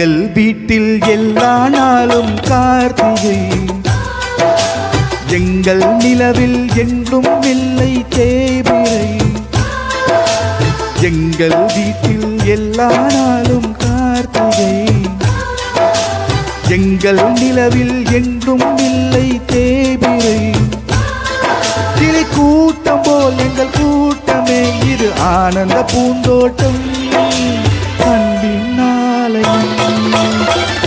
எங்கள் வீட்டில் எல்லா நாளும் கார்த்திகை. எங்கள் நிலவில் என்றும் இல்லை தேவிரை எங்கள் வீட்டில் எல்லா நாளும் கார்த்திகை. எங்கள் நிலவில் என்றும் இல்லை தேவிரை கிளி கூட்டம் போல் எங்கள் கூட்டமே இது ஆனந்த பூந்தோட்டம்.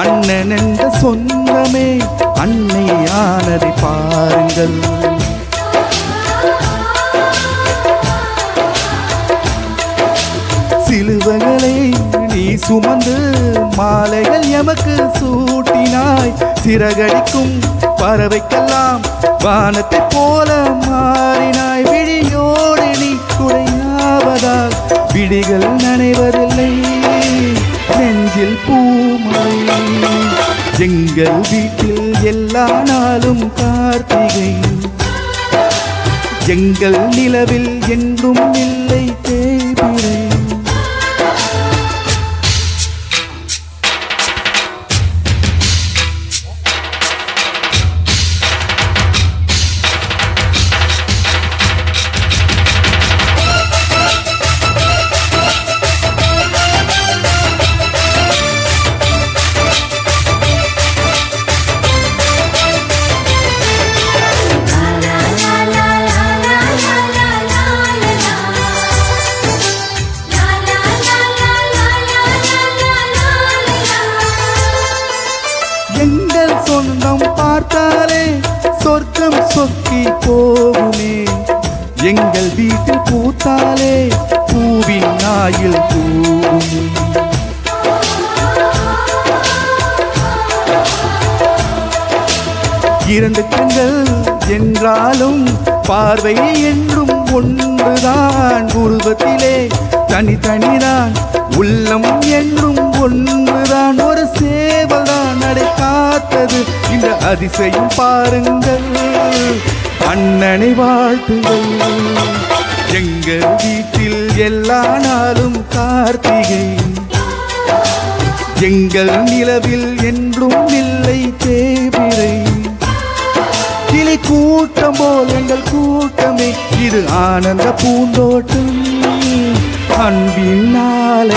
அண்ணன் என்ற சொந்தமே அன்னையானதை பாருங்கள். சிலுவைகளை நீ சுமந்து மாலைகள் எமக்கு சூட்டினாய். சிறகடிக்கும் பறவைக்கெல்லாம் வானத்தை போல மாறினாய். விழியோடு நீ குறையாவதால் விழிகள் நனைவதில்லை. நெஞ்சில் பூமழை எங்கள் வீட்டில் எல்லா நாளும் கார்த்திகை. எங்கள் நிலவில் என்றும் இல்லை. சொந்தம் பார்த்தாலே சொர்க்கம் சொக்கி போகுமே. எங்கள் வீட்டில் பூத்தாலே பூவின் நாயில் பூவுமே. இரண்டு கண்கள் என்றாலும் பார்வை என்றும் ஒன்றுதான். உருவத்திலே தனித்தனிதான் உள்ளம் என்றும் ஒன்று. காத்தது இந்த அதிசயம் பாருங்கள். அண்ணனை வாழ்த்துகள் எங்கள் வீட்டில் எல்லா நாளும் கார்த்திகை. எங்கள் நிலவில் என்றும் இல்லை தேவிரை. கிளி கூட்டம் போல் எங்கள் கூட்டமே. இது ஆனந்த பூந்தோட்டம். அன்பின் நாளை.